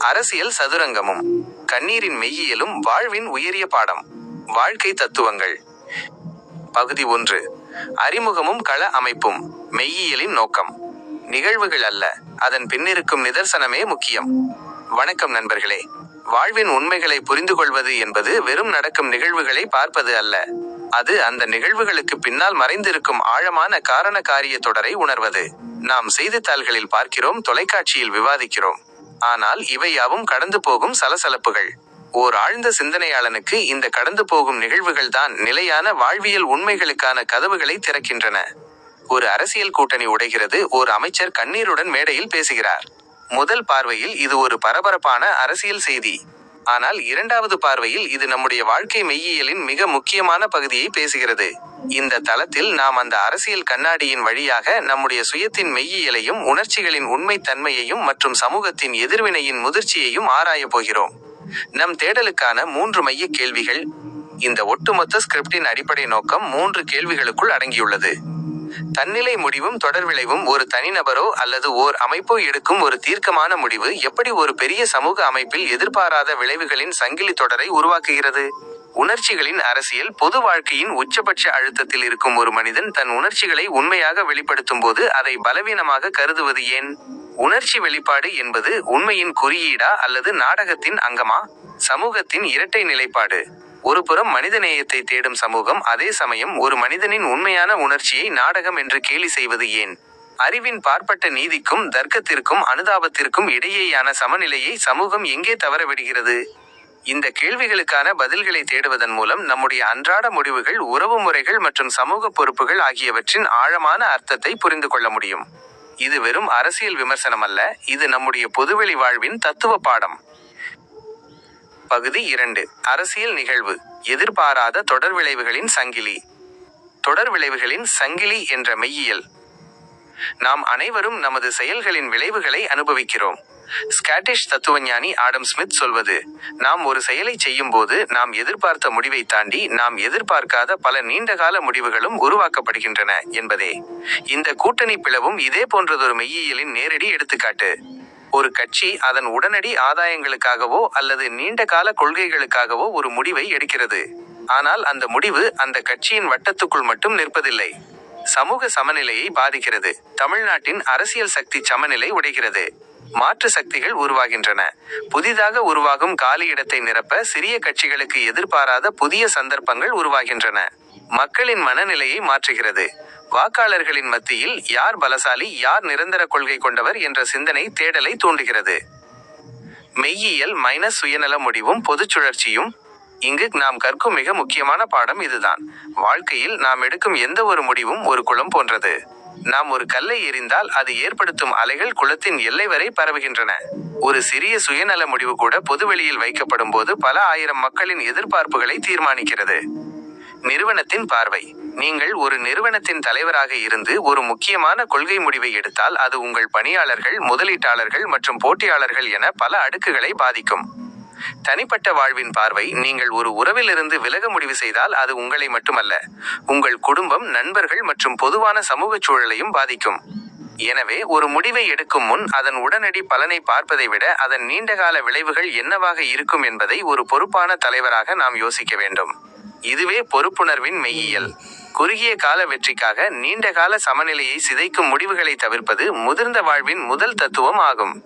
அரசியல் சதுரங்கமும் கண்ணீரின் மெய்யியலும் வாழ்வின் உயரிய பாடம் வாழ்க்கை தத்துவங்கள். பகுதி ஒன்று அறிமுகமும் கள அமைப்பும் மெய்யியலின் நோக்கம். நிகழ்வுகள் அல்ல அதன் பின்னிருக்கும் நிதர்சனமே முக்கியம். வணக்கம் நண்பர்களே. வாழ்வின் உண்மைகளை புரிந்து கொள்வது என்பது வெறும் நடக்கும் நிகழ்வுகளை பார்ப்பது அல்ல. அது அந்த நிகழ்வுகளுக்கு பின்னால் மறைந்திருக்கும் ஆழமான காரண காரிய தொடரை உணர்வது. நாம் செய்தித்தாள்களில் பார்க்கிறோம் தொலைக்காட்சியில் விவாதிக்கிறோம். ஆனால் இவை யாவும் கடந்து போகும் சலசலப்புகள். ஓர் ஆழ்ந்த சிந்தனையாளனுக்கு இந்த கடந்து போகும் நிகழ்வுகள் தான் நிலையான வாழ்வியல் உண்மைகளுக்கான கதவுகளை திறக்கின்றன. ஒரு அரசியல் கூட்டணி உடைகிறது ஓர் அமைச்சர் கண்ணீருடன் மேடையில் பேசுகிறார். முதல் பார்வையில் இது ஒரு பரபரப்பான அரசியல் செய்தி. ஆனால் இரண்டாவது பார்வையில் இது நம்முடைய வாழ்க்கை மெய்யியலின் மிக முக்கியமான பகுதியை பேசுகிறது. இந்த தளத்தில் நாம் அந்த அரசியல் கண்ணாடியின் வழியாக நம்முடைய சுயத்தின் மெய்யியலையும் உணர்ச்சிகளின் உண்மை தன்மையையும் மற்றும் சமூகத்தின் எதிர்வினையின் முதிர்ச்சியையும் ஆராயப் போகிறோம். நம் தேடலுக்கான மூன்று மைய கேள்விகள் இந்த ஒட்டுமொத்த ஸ்கிரிப்டின் அடிப்படை நோக்கம் மூன்று கேள்விகளுக்குள் அடங்கியுள்ளது. தன்னிலை முடிவும் தொடர் விளைவும் ஒரு தனிநபரோ அல்லது ஓர் அமைப்போ எடுக்கும் ஒரு தீர்க்கமான முடிவு எப்படி ஒரு பெரிய சமூக அமைப்பில் எதிர்பாராத விளைவுகளின் சங்கிலி தொடரை உருவாக்குகிறது? உணர்ச்சிகளின் அரசியல் பொது வாழ்க்கையின் உச்சபட்ச அழுத்தத்தில் இருக்கும் ஒரு மனிதன் தன் உணர்ச்சிகளை உண்மையாக வெளிப்படுத்தும் போது அதை பலவீனமாக கருதுவது ஏன்? உணர்ச்சி வெளிப்பாடு என்பது உண்மையின் குறியீடா அல்லது நாடகத்தின் அங்கமா? சமூகத்தின் இரட்டை நிலைப்பாடு. ஒருபுறம் மனிதநேயத்தை தேடும் சமூகம் அதே சமயம் ஒரு மனிதனின் உண்மையான உணர்ச்சியை நாடகம் என்று கேலி செய்வது ஏன்? அறிவின் பார்ப்பட்ட நீதிக்கும் தர்க்கத்திற்கும் அனுதாபத்திற்கும் இடையேயான சமநிலையை சமூகம் எங்கே தவறவிடுகிறது? இந்த கேள்விகளுக்கான பதில்களை தேடுவதன் மூலம் நம்முடைய அன்றாட முடிவுகள் உறவு முறைகள் மற்றும் சமூக பொறுப்புகள் ஆகியவற்றின் ஆழமான அர்த்தத்தை புரிந்து கொள்ள முடியும். இது வெறும் அரசியல் விமர்சனம் அல்ல இது நம்முடைய பொதுவெளி வாழ்வின் தத்துவ பாடம். பகுதி இரண்டு. அரசியல் நிகழ்வு. எதிர்பாராத தொடர் விளைவுகளின் சங்கிலி. தொடர் விளைவுகளின் சங்கிலி என்ற மெய்யியல். நாம் அனைவரும் நமது செயல்களின் விளைவுகளை அனுபவிக்கிறோம். ஸ்காட்டிஷ் தத்துவஞானி ஆடம் ஸ்மித் சொல்வது நாம் ஒரு செயலை செய்யும் போது நாம் எதிர்பார்த்த முடிவை தாண்டி நாம் எதிர்பார்க்காத பல நீண்டகால முடிவுகளும் உருவாக்கப்படுகின்றன என்பதே. இந்த கூட்டணி பிளவும் இதே போன்றதொரு மெய்யியலின் நேரடி எடுத்துக்காட்டு. ஒரு கட்சி அதன் உடனடி ஆதாயங்களுக்காகவோ அல்லது நீண்ட கால கொள்கைகளுக்காகவோ ஒரு முடிவை எடுக்கிறது. ஆனால் அந்த முடிவு அந்த கட்சியின் வட்டத்துக்குள் மட்டும் நிற்பதில்லை. சமூக சமநிலையை பாதிக்கிறது. தமிழ்நாட்டின் அரசியல் சக்தி சமநிலை உடைகிறது. மாற்று சக்திகள் உருவாகின்றன. புதிதாக உருவாகும் காலி இடத்தை நிரப்ப சிறிய கட்சிகளுக்கு எதிர்பாராத புதிய சந்தர்ப்பங்கள் உருவாகின்றன. மக்களின் மனநிலையை மாற்றுகிறது. வாக்காளர்களின் மத்தியில் யார் பலசாலி யார் நிரந்தர கொள்கை கொண்டவர் என்ற சிந்தனை தேடலை தூண்டுகிறது. மெய்யியல் மைனஸ் சுயநல முடிவும் பொதுச் சுழற்சியும் இங்கு நாம் கற்கும் மிக முக்கியமான பாடம் இதுதான். வாழ்க்கையில் நாம் எடுக்கும் எந்த ஒரு முடிவும் ஒரு குளம் போன்றது. நாம் ஒரு கல்லை எறிந்தால் அது ஏற்படுத்தும் அலைகள் குளத்தின் எல்லை வரை பரவுகின்றன. ஒரு சிறிய சுயநல முடிவு கூட பொதுவெளியில் வைக்கப்படும் போது பல ஆயிரம் மக்களின் எதிர்பார்ப்புகளை தீர்மானிக்கிறது. நிறுவனத்தின் பார்வை. நீங்கள் ஒரு நிறுவனத்தின் தலைவராக இருந்து ஒரு முக்கியமான கொள்கை முடிவை எடுத்தால் அது உங்கள் பணியாளர்கள் முதலீட்டாளர்கள் மற்றும் போட்டியாளர்கள் என பல அடுக்குகளை பாதிக்கும். தனிப்பட்ட வாழ்வின் பார்வை நீங்கள் ஒரு உறவிலிருந்து விலக முடிவு செய்தால் அது உங்களை மட்டுமல்ல உங்கள் குடும்பம் நண்பர்கள் மற்றும் பொதுவான சமூகச் சூழலையும் பாதிக்கும். எனவே ஒரு முடிவை எடுக்கும் முன் அதன் உடனடி பலனை பார்ப்பதை விட அதன் நீண்டகால விளைவுகள் என்னவாக இருக்கும் என்பதை ஒரு பொறுப்பான தலைவராக நாம் யோசிக்க வேண்டும். இதுவே பொறுப்புணர்வின் மெய்யியல். குறுகிய கால வெற்றிக்காக நீண்ட கால சமநிலையை சிதைக்கும் முடிவுகளை தவிர்ப்பது முதிர்ந்த வாழ்வின் முதல் தத்துவம் ஆகும்.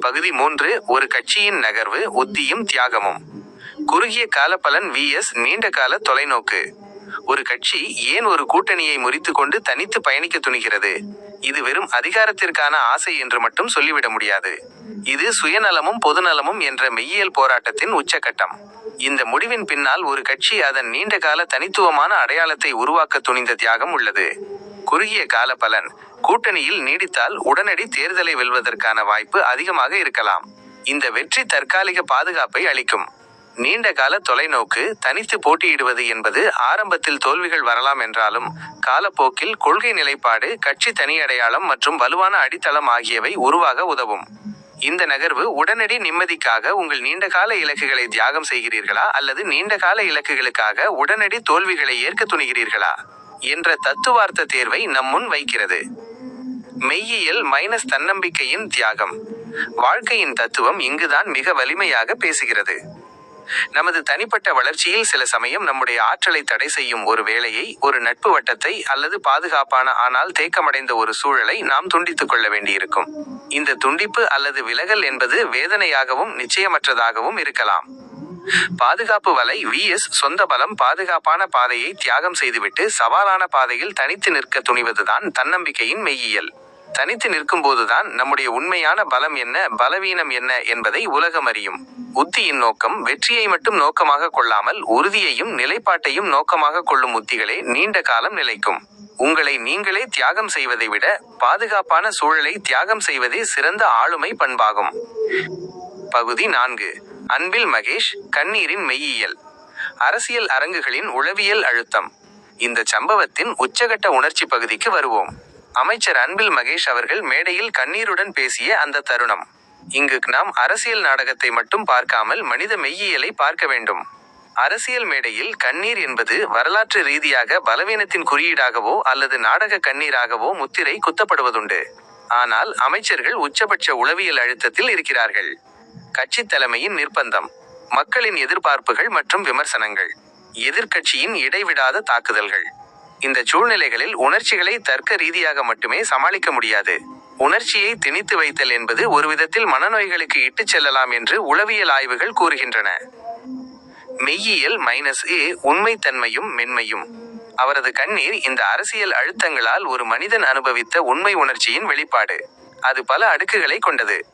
பகுதி மூன்று ஒரு கட்சியின் நகர்வு உத்தியும் தியாகமும். குறுகிய கால பலன் வி எஸ் நீண்ட கால தொலைநோக்கு. ஒரு கட்சி ஏன் ஒரு கூட்டணியை முறித்து கொண்டு தனித்து பயணிக்க துணிகிறது? இது வெறும் அதிகாரத்திற்கான ஆசை என்று மட்டும் சொல்லிவிட முடியாது. இது சுயநலமும் பொதுநலமும் என்ற மெய்யியல் போராட்டத்தின் உச்சகட்டம். இந்த முடிவின் பின்னால் ஒரு கட்சி அதன் நீண்டகால தனித்துவமான அடையாளத்தை உருவாக்க துணிந்த தியாகம் உள்ளது. குறுகிய கால பலன் கூட்டணியில் நீடித்தால் உடனடி தேர்தலை வெல்வதற்கான வாய்ப்பு அதிகமாக இருக்கலாம். இந்த வெற்றி தற்காலிக பாதுகாப்பை அளிக்கும். நீண்ட கால தொலைநோக்கு தனித்து போட்டியிடுவது என்பது ஆரம்பத்தில் தோல்விகள் வரலாம் என்றாலும் காலப்போக்கில் கொள்கை நிலைப்பாடு கட்சி தனியடையாளம் மற்றும் வலுவான அடித்தளம் ஆகியவை உருவாக உதவும். இந்த நகர்வு உடனடி நிம்மதிக்காக உங்கள் நீண்டகால இலக்குகளை தியாகம் செய்கிறீர்களா அல்லது நீண்டகால இலக்குகளுக்காக உடனடி தோல்விகளை ஏற்க துணிகிறீர்களா என்ற தத்துவார்த்த தேர்வை நம் முன் வைக்கிறது. மெய்யியல் மைனஸ் தன்னம்பிக்கையின் தியாகம். வாழ்க்கையின் தத்துவம் இங்குதான் மிக வலிமையாக பேசுகிறது. நமது தனிப்பட்ட வளர்ச்சியில் சில சமயம் நம்முடைய ஆற்றலை தடை செய்யும் ஒரு வேலையை ஒரு நட்பு வட்டத்தை அல்லது பாதுகாப்பான ஆனால் தேக்கமடைந்த ஒரு சூழலை நாம் துண்டித்துக் கொள்ள வேண்டியிருக்கும். இந்த துண்டிப்பு அல்லது விலகல் என்பது வேதனையாகவும் நிச்சயமற்றதாகவும் இருக்கலாம். பாதுகாப்பு வலை விஎஸ் சொந்த பலம் பாதுகாப்பான பாதையை தியாகம் செய்துவிட்டு சவாலான பாதையில் தனித்து நிற்க துணிவதுதான் தன்னம்பிக்கையின் மெய்யியல். தனித்து நிற்கும் போதுதான் நம்முடைய உண்மையான பலம் என்ன பலவீனம் என்ன என்பதை உலகம் அறியும். உத்தியின் நோக்கம் வெற்றியை மட்டும் நோக்கமாக கொள்ளாமல் உறுதியையும் நிலைப்பாட்டையும் நோக்கமாக கொள்ளும் உத்திகளே நீண்ட காலம் நிலைக்கும். உங்களை நீங்களே தியாகம் செய்வதை விட பாதுகாப்பான சூழலை தியாகம் செய்வதே சிறந்த ஆளுமை பண்பாகும். பகுதி நான்கு. அன்பில் மகேஷ் கண்ணீரின் மெய்யியல். அரசியல் அரங்குகளின் உளவியல் அழுத்தம். இந்த சம்பவத்தின் உச்சகட்ட உணர்ச்சி பகுதிக்கு வருவோம். அமைச்சர் அன்பில் மகேஷ் அவர்கள் மேடையில் கண்ணீருடன் பேசிய அந்த தருணம். இங்கு நாம் அரசியல் நாடகத்தை மட்டும் பார்க்காமல் மனித மெய்யியலை பார்க்க வேண்டும். அரசியல் மேடையில் கண்ணீர் என்பது வரலாற்று ரீதியாக பலவீனத்தின் குறியீடாகவோ அல்லது நாடக கண்ணீராகவோ முத்திரை குத்தப்படுவதுண்டு. ஆனால் அமைச்சர்கள் உச்சபட்ச உளவியல் அழுத்தத்தில் இருக்கிறார்கள். கட்சி தலைமையின் நிர்பந்தம் மக்களின் எதிர்பார்ப்புகள் மற்றும் விமர்சனங்கள் எதிர்க்கட்சியின் இடைவிடாத தாக்குதல்கள். இந்த சூழ்நிலைகளில் உணர்ச்சிகளை தர்க்க ரீதியாக மட்டுமே சமாளிக்க முடியாது. உணர்ச்சியை திணித்து வைத்தல் என்பது ஒரு விதத்தில் மனநோய்களுக்கு இட்டுச் செல்லலாம் என்று உளவியல் ஆய்வுகள் கூறுகின்றன. மெய்யியல் மைனஸ் ஏ உண்மைத்தன்மையும் மென்மையும். அவரது கண்ணீர் இந்த அரசியல் அழுத்தங்களால் ஒரு மனிதன் அனுபவித்த உண்மை உணர்ச்சியின் வெளிப்பாடு. அது பல அடுக்குகளை கொண்டது.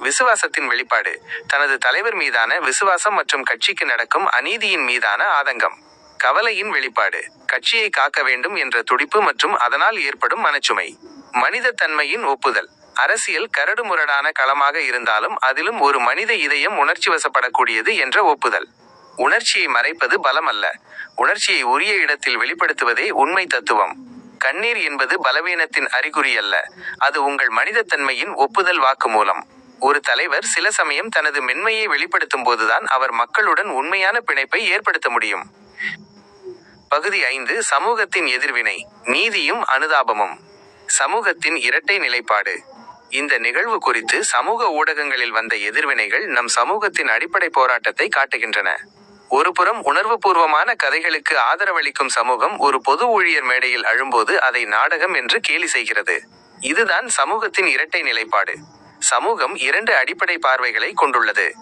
விசுவாசத்தின் வெளிப்பாடு. தனது தலைவர் மீதான விசுவாசம் மற்றும் கட்சிக்கு நடக்கும் அநீதியின் மீதான ஆதங்கம். கவலையின் வெளிப்பாடு. கட்சியை காக்க வேண்டும் என்ற துடிப்பு மற்றும் அதனால் ஏற்படும் மனச்சுமை. மனித தன்மையின் ஒப்புதல். அரசியல் கரடுமுரடான களமாக இருந்தாலும் அதிலும் ஒரு மனித இதயம் உணர்ச்சி வசப்படக்கூடியது என்ற ஒப்புதல். உணர்ச்சியை மறைப்பது பலம் அல்ல உணர்ச்சியை உரிய இடத்தில் வெளிப்படுத்துவதே உண்மை தத்துவம். கண்ணீர் என்பது பலவீனத்தின் அறிகுறி அல்ல. அது உங்கள் மனிதத்தன்மையின் ஒப்புதல் வாக்குமூலம் ஒரு தலைவர் சில சமயம் தனது மென்மையை வெளிப்படுத்தும் போதுதான் அவர் மக்களுடன் உண்மையான பிணைப்பை ஏற்படுத்த முடியும். பகுதி ஐந்து சமூகத்தின் எதிர்வினை நீதியும் அனுதாபமும். சமூகத்தின் இரட்டை நிலைப்பாடு. இந்த நிகழ்வு குறித்து சமூக ஊடகங்களில் வந்த எதிர்வினைகள் நம் சமூகத்தின் அடிப்படை போராட்டத்தை காட்டுகின்றன. ஒருபுறம் உணர்வுபூர்வமான கதைகளுக்கு ஆதரவளிக்கும் சமூகம் ஒரு பொது ஊழியர் மேடையில் அழும்போது அதை நாடகம் என்று கேலி செய்கிறது. இதுதான் சமூகத்தின் இரட்டை நிலைப்பாடு. சமூகம் இரண்டு அடிப்படை பார்வைகளை கொண்டுள்ளது.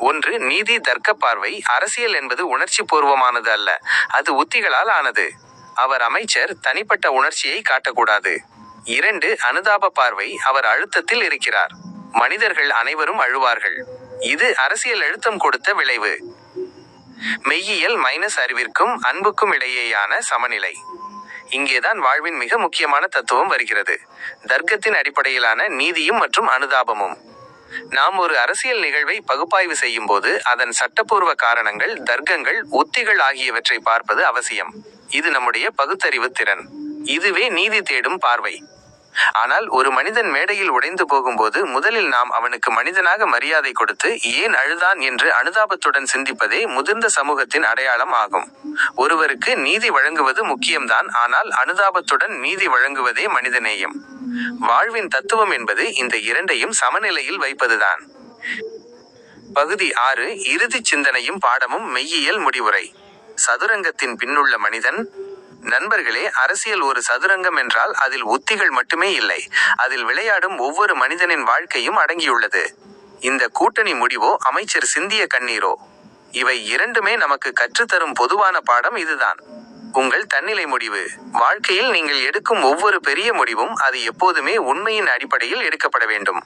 ஒன்று நீதி தர்க்க பார்வை. அரசியல் என்பது உணர்ச்சி பூர்வமானது அல்ல. அது உத்திகளால் ஆனது. அவர் அமைச்சர் தனிப்பட்ட உணர்ச்சியை காட்டக்கூடாது. இரண்டு அனுதாப பார்வை. அவர் அழுத்தத்தில் இருக்கிறார். மனிதர்கள் அனைவரும் அழுவார்கள். இது அரசியல் அழுத்தம் கொடுத்த விளைவு. மெய்யியல் மைனஸ் அறிவிற்கும் அன்புக்கும் இடையேயான சமநிலை. இங்கேதான் வாழ்வின் மிக முக்கியமான தத்துவம் வருகிறது. தர்க்கத்தின் அடிப்படையிலான நீதியும் மற்றும் அனுதாபமும். நாம் ஒரு அரசியல் நிகழ்வை பகுப்பாய்வு செய்யும் போது அதன் சட்டப்பூர்வ காரணங்கள் தர்க்கங்கள் உத்திகள் ஆகியவற்றை பார்ப்பது அவசியம். இது நம்முடைய பகுத்தறிவு திறன். இதுவே நீதி தேடும் பார்வை. ஆனால் ஒரு மனிதன் மேடையில் உடைந்து போகும்போது முதலில் நாம் அவனுக்கு மனிதனாக மரியாதை கொடுத்து ஏன் அழுதான் என்று அனுதாபத்துடன் சிந்திப்பதே முதிர்ந்த சமூகத்தின் அடையாளம் ஆகும். ஒருவருக்கு நீதி வழங்குவது முக்கியம்தான் ஆனால் அனுதாபத்துடன் நீதி வழங்குவதே மனிதநேயம். வாழ்வின் தத்துவம் என்பது இந்த இரண்டையும் சமநிலையில் வைப்பதுதான். பகுதி ஆறு இறுதிச் சிந்தனையும் பாடமும் மெய்யியல் முடிவுரை. சதுரங்கத்தின் பின்னுள்ள மனிதன். நண்பர்களே அரசியல் ஒரு சதுரங்கம் என்றால் அதில் உத்திகள் மட்டுமே இல்லை. அதில் விளையாடும் ஒவ்வொரு மனிதனின் வாழ்க்கையும் அடங்கியுள்ளது. இந்த கூட்டணி முடிவோ அமைச்சர் சிந்திய கண்ணீரோ? இவை இரண்டுமே நமக்கு கற்றுத்தரும் பொதுவான பாடம் இதுதான். உங்கள் தன்னிலை முடிவு. வாழ்க்கையில் நீங்கள் எடுக்கும் ஒவ்வொரு பெரிய முடிவும் அது எப்போதுமே உண்மையின் அடிப்படையில் எடுக்கப்பட வேண்டும்.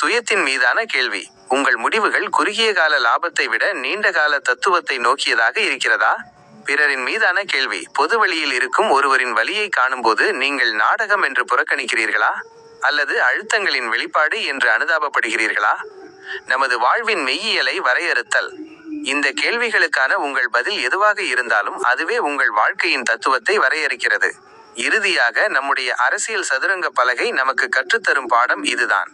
சுயத்தின் மீதான கேள்வி உங்கள் முடிவுகள் குறுகிய கால லாபத்தை விட நீண்ட கால தத்துவத்தை நோக்கியதாக இருக்கிறதா? பிறரின் மீதான கேள்வி பொது வழியில் இருக்கும் ஒருவரின் வழியை காணும்போது நீங்கள் நாடகம் என்று புறக்கணிக்கிறீர்களா? அல்லது அழுத்தங்களின் வெளிப்பாடு என்று அனுதாபப்படுகிறீர்களா? நமது வாழ்வின் மெய்யியலை வரையறுத்தல் இந்த கேள்விகளுக்கான உங்கள் பதில் எதுவாக இருந்தாலும் அதுவே உங்கள் வாழ்க்கையின் தத்துவத்தை வரையறுக்கிறது. இறுதியாக நம்முடைய அரசியல் சதுரங்க பலகை நமக்கு கற்றுத்தரும் பாடம் இதுதான்.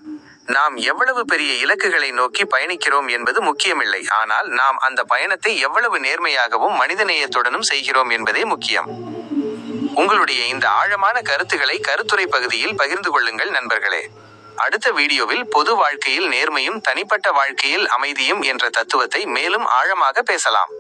நாம் எவ்வளவு பெரிய இலக்குகளை நோக்கி பயணிக்கிறோம் என்பது முக்கியமில்லை. ஆனால் நாம் அந்த பயணத்தை எவ்வளவு நேர்மையாகவும் மனிதநேயத்துடனும் செய்கிறோம் என்பதே முக்கியம். உங்களுடைய இந்த ஆழமான கருத்துக்களை கருத்துரை பகுதியில் பகிர்ந்து கொள்ளுங்கள் நண்பர்களே. அடுத்த வீடியோவில் பொது வாழ்க்கையில் நேர்மையும் தனிப்பட்ட வாழ்க்கையில் அமைதியும் என்ற தத்துவத்தை மேலும் ஆழமாக பேசலாம்.